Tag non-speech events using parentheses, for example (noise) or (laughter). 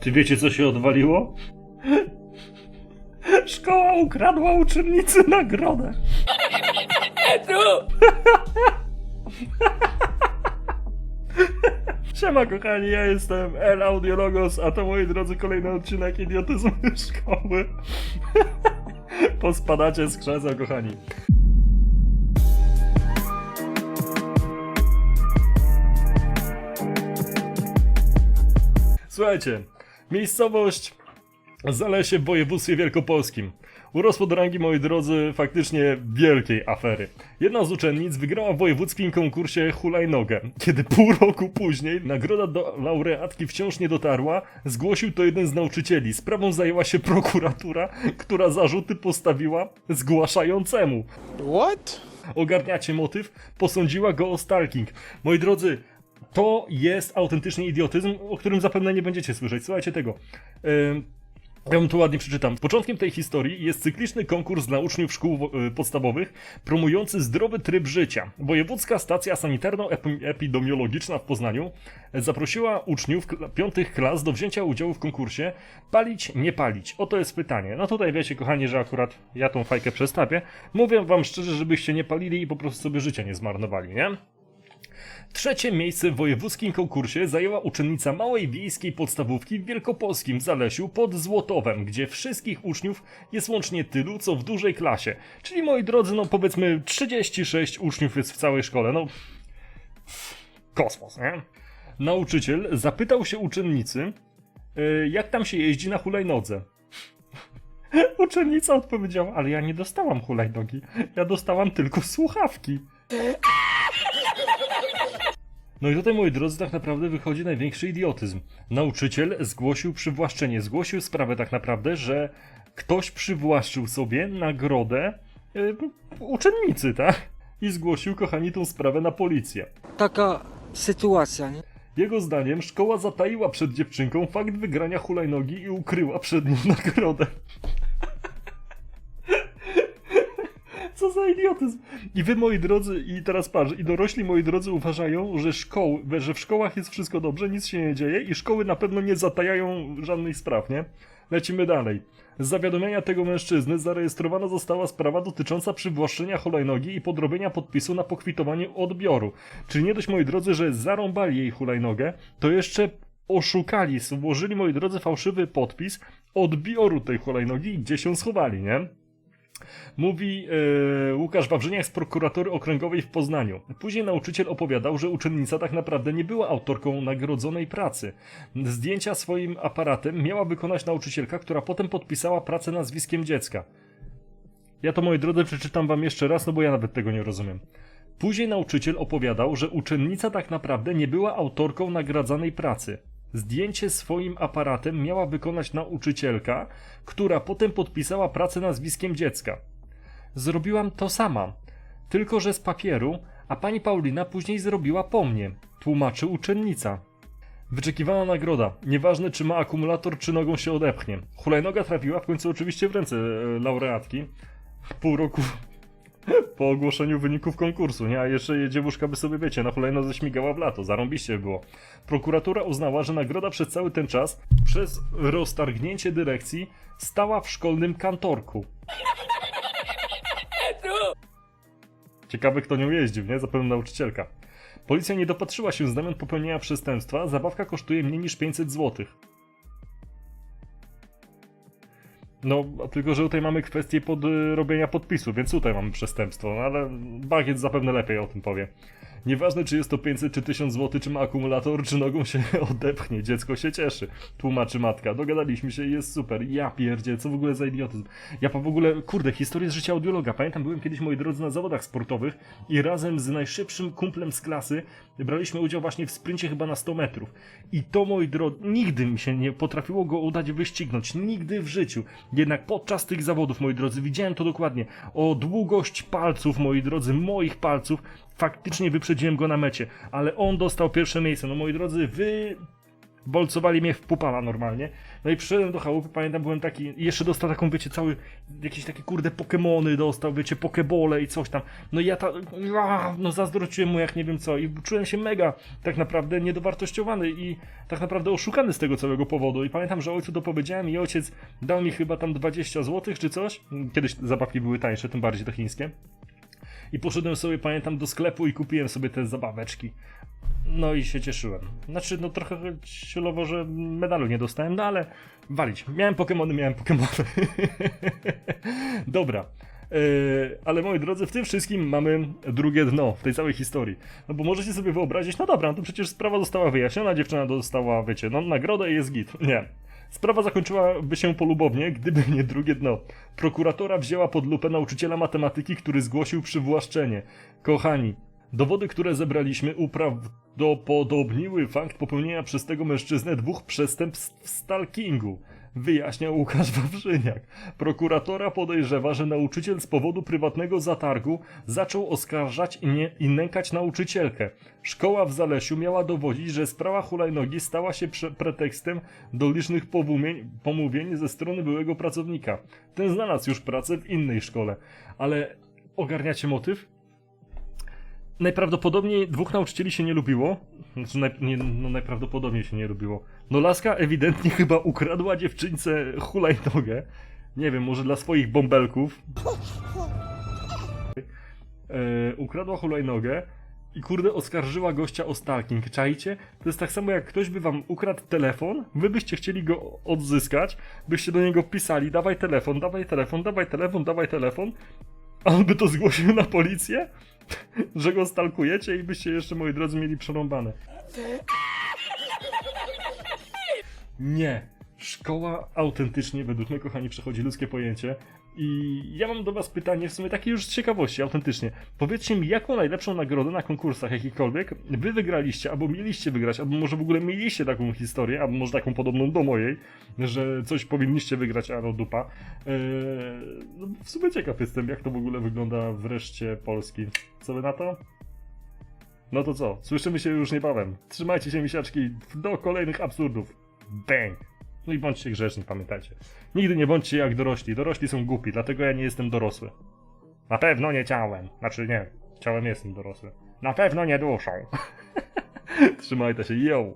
Ty wiecie, co się odwaliło? Szkoła ukradła uczennicy nagrodę. Siema kochani, ja jestem El Audiologos, a to moi drodzy kolejny odcinek idiotyzmu szkoły. Pospadacie z krzesła, kochani. Słuchajcie, miejscowość Zalesie w województwie wielkopolskim. Urosło do rangi, moi drodzy, faktycznie wielkiej afery. Jedna z uczennic wygrała w wojewódzkim konkursie hulajnogę. Kiedy pół roku później nagroda do laureatki wciąż nie dotarła, zgłosił to jeden z nauczycieli. Sprawą zajęła się prokuratura, która zarzuty postawiła zgłaszającemu. What? Ogarniacie motyw? Posądziła go o stalking. Moi drodzy, to jest autentycznie idiotyzm, o którym zapewne nie będziecie słyszeć. Słuchajcie tego. Ja wam tu ładnie przeczytam. Początkiem tej historii jest cykliczny konkurs dla uczniów szkół y, podstawowych promujący zdrowy tryb życia. Wojewódzka Stacja Sanitarno-Epidemiologiczna w Poznaniu zaprosiła uczniów piątych klas do wzięcia udziału w konkursie Palić, nie palić. Oto jest pytanie. No tutaj wiecie, kochani, że akurat ja tą fajkę przestawię. Mówię wam szczerze, żebyście nie palili i po prostu sobie życia nie zmarnowali, nie? Trzecie miejsce w wojewódzkim konkursie zajęła uczennica małej wiejskiej podstawówki w Wielkopolskim Zalesiu pod Złotowem, gdzie wszystkich uczniów jest łącznie tylu, co w dużej klasie. Czyli moi drodzy, no powiedzmy 36 uczniów jest w całej szkole, no... Kosmos, nie? Nauczyciel zapytał się uczennicy, y, jak tam się jeździ na hulajnodze. (laughs) Uczennica odpowiedziała, ale ja nie dostałam hulajnogi, ja dostałam tylko słuchawki. No i tutaj, moi drodzy, tak naprawdę wychodzi największy idiotyzm. Nauczyciel zgłosił przywłaszczenie, zgłosił sprawę tak naprawdę, że ktoś przywłaszczył sobie nagrodę y, uczennicy, tak? I zgłosił, kochani, tą sprawę na policję. taka sytuacja, nie? Jego zdaniem szkoła zataiła przed dziewczynką fakt wygrania hulajnogi i ukryła przed nią (laughs) nagrodę. Co za idiotyzm. I wy, moi drodzy, i teraz patrz, i dorośli, moi drodzy, uważają, że szkoły, że w szkołach jest wszystko dobrze, nic się nie dzieje i szkoły na pewno nie zatajają żadnych spraw, nie? Lecimy dalej. Z zawiadomienia tego mężczyzny zarejestrowana została sprawa dotycząca przywłaszczenia hulajnogi i podrobienia podpisu na pokwitowanie odbioru. Czyli nie dość, moi drodzy, że zarąbali jej hulajnogę, to jeszcze oszukali, włożyli, moi drodzy, fałszywy podpis odbioru tej hulajnogi i gdzie się schowali, nie? Mówi e, Łukasz Wawrzyniak z prokuratury okręgowej w Poznaniu. Później nauczyciel opowiadał, że uczennica tak naprawdę nie była autorką nagrodzonej pracy. Zdjęcia swoim aparatem miała wykonać nauczycielka, która potem podpisała pracę nazwiskiem dziecka. Ja to, moi drodzy, przeczytam wam jeszcze raz, no bo ja nawet tego nie rozumiem. Później nauczyciel opowiadał, że uczennica tak naprawdę nie była autorką nagradzanej pracy. Zdjęcie swoim aparatem miała wykonać nauczycielka, która potem podpisała pracę nazwiskiem dziecka. Zrobiłam to sama, tylko że z papieru, a pani Paulina później zrobiła po mnie, tłumaczy uczennica. Wyczekiwana nagroda. Nieważne czy ma akumulator, czy nogą się odepchnie. Hulajnoga trafiła w końcu oczywiście w ręce e, laureatki. Pół roku (laughs) po ogłoszeniu wyników konkursu, nie? A jeszcze dziewuszka by sobie, wiecie, na hulajnodze śmigała w lato. Zarąbiście by było. Prokuratura uznała, że nagroda przez cały ten czas przez roztargnięcie dyrekcji stała w szkolnym kantorku. Ciekawe kto nią jeździł, nie? Zapewne nauczycielka. Policja nie dopatrzyła się znamion popełnienia przestępstwa. Zabawka kosztuje mniej niż 500 zł. No, tylko że tutaj mamy kwestię pod, y, robienia podpisu, więc tutaj mamy przestępstwo, no, ale Bagiet zapewne lepiej o tym powie. Nieważne czy jest to 500 czy 1000 zł, czy ma akumulator, czy nogą się (laughs) odepchnie, dziecko się cieszy, tłumaczy matka. Dogadaliśmy się i jest super. Ja pierdzie, co w ogóle za idiotyzm. Ja w ogóle, kurde, historię z życia audiologa. Pamiętam, byłem kiedyś, moi drodzy, na zawodach sportowych i razem z najszybszym kumplem z klasy braliśmy udział właśnie w sprincie chyba na 100 metrów. I to, moi drodzy, nigdy mi się nie potrafiło go udać wyścignąć. Nigdy w życiu. Jednak podczas tych zawodów, moi drodzy, widziałem to dokładnie. O długość palców, moi drodzy, moich palców, faktycznie wyprzedziłem go na mecie. Ale on dostał pierwsze miejsce. No, moi drodzy, wy bolcowali mnie w pupala normalnie. No i przyszedłem do chałupy, pamiętam, byłem taki, jeszcze dostał taką, wiecie, cały, jakieś takie kurde Pokemony dostał, wiecie, Pokebole i coś tam. No i ja ta, no zazdrościłem mu jak nie wiem co i czułem się mega tak naprawdę niedowartościowany i tak naprawdę oszukany z tego całego powodu. I pamiętam, że ojcu to powiedziałem i ojciec dał mi chyba tam 20 zł czy coś. Kiedyś zabawki były tańsze, tym bardziej te chińskie. I poszedłem sobie, pamiętam, do sklepu i kupiłem sobie te zabaweczki. No i się cieszyłem. Znaczy, no trochę silowo, że medalu nie dostałem, no ale walić. Miałem Pokemony, miałem Pokemony. (laughs) Dobra. Yy, ale moi drodzy, w tym wszystkim mamy drugie dno w tej całej historii. No bo możecie sobie wyobrazić, no dobra, no to przecież sprawa została wyjaśniona, dziewczyna dostała, wiecie, no nagrodę i jest git. (laughs) Nie. Sprawa zakończyłaby się polubownie, gdyby nie drugie dno. Prokuratora wzięła pod lupę nauczyciela matematyki, który zgłosił przywłaszczenie. Kochani, dowody, które zebraliśmy, uprawdopodobniły fakt popełnienia przez tego mężczyznę dwóch przestępstw w stalkingu. Wyjaśniał Łukasz Wawrzyniak. Prokuratora podejrzewa, że nauczyciel z powodu prywatnego zatargu zaczął oskarżać i, nie, i nękać nauczycielkę. Szkoła w Zalesiu miała dowodzić, że sprawa hulajnogi stała się pretekstem do licznych powómień, pomówień ze strony byłego pracownika. Ten znalazł już pracę w innej szkole. Ale ogarniacie motyw? Najprawdopodobniej dwóch nauczycieli się nie lubiło. Znaczy, naj, nie, no najprawdopodobniej się nie lubiło. No laska ewidentnie chyba ukradła dziewczynce hulajnogę. Nie wiem, może dla swoich bąbelków. E, ukradła hulajnogę i kurde oskarżyła gościa o stalking. Czajcie? To jest tak samo jak ktoś by wam ukradł telefon, wy byście chcieli go odzyskać, byście do niego pisali dawaj telefon, dawaj telefon, dawaj telefon, dawaj telefon, a on by to zgłosił na policję, (laughs) że go stalkujecie i byście jeszcze, moi drodzy, mieli przerąbane. Nie. Szkoła autentycznie, według mnie, kochani, przechodzi ludzkie pojęcie. I ja mam do was pytanie, w sumie takie już z ciekawości, autentycznie. Powiedzcie mi, jaką najlepszą nagrodę na konkursach jakikolwiek wy wygraliście, albo mieliście wygrać, albo może w ogóle mieliście taką historię, albo może taką podobną do mojej, że coś powinniście wygrać, a no dupa. Eee, w sumie ciekaw jestem, jak to w ogóle wygląda wreszcie Polski. Co wy na to? No to co? Słyszymy się już niebawem. Trzymajcie się, misiaczki, do kolejnych absurdów. Bang! No i bądźcie grzeczni, pamiętajcie. Nigdy nie bądźcie jak dorośli. Dorośli są głupi, dlatego ja nie jestem dorosły. Na pewno nie ciałem. Znaczy nie, ciałem jestem dorosły. Na pewno nie duszą. (laughs) Trzymajcie się, yo!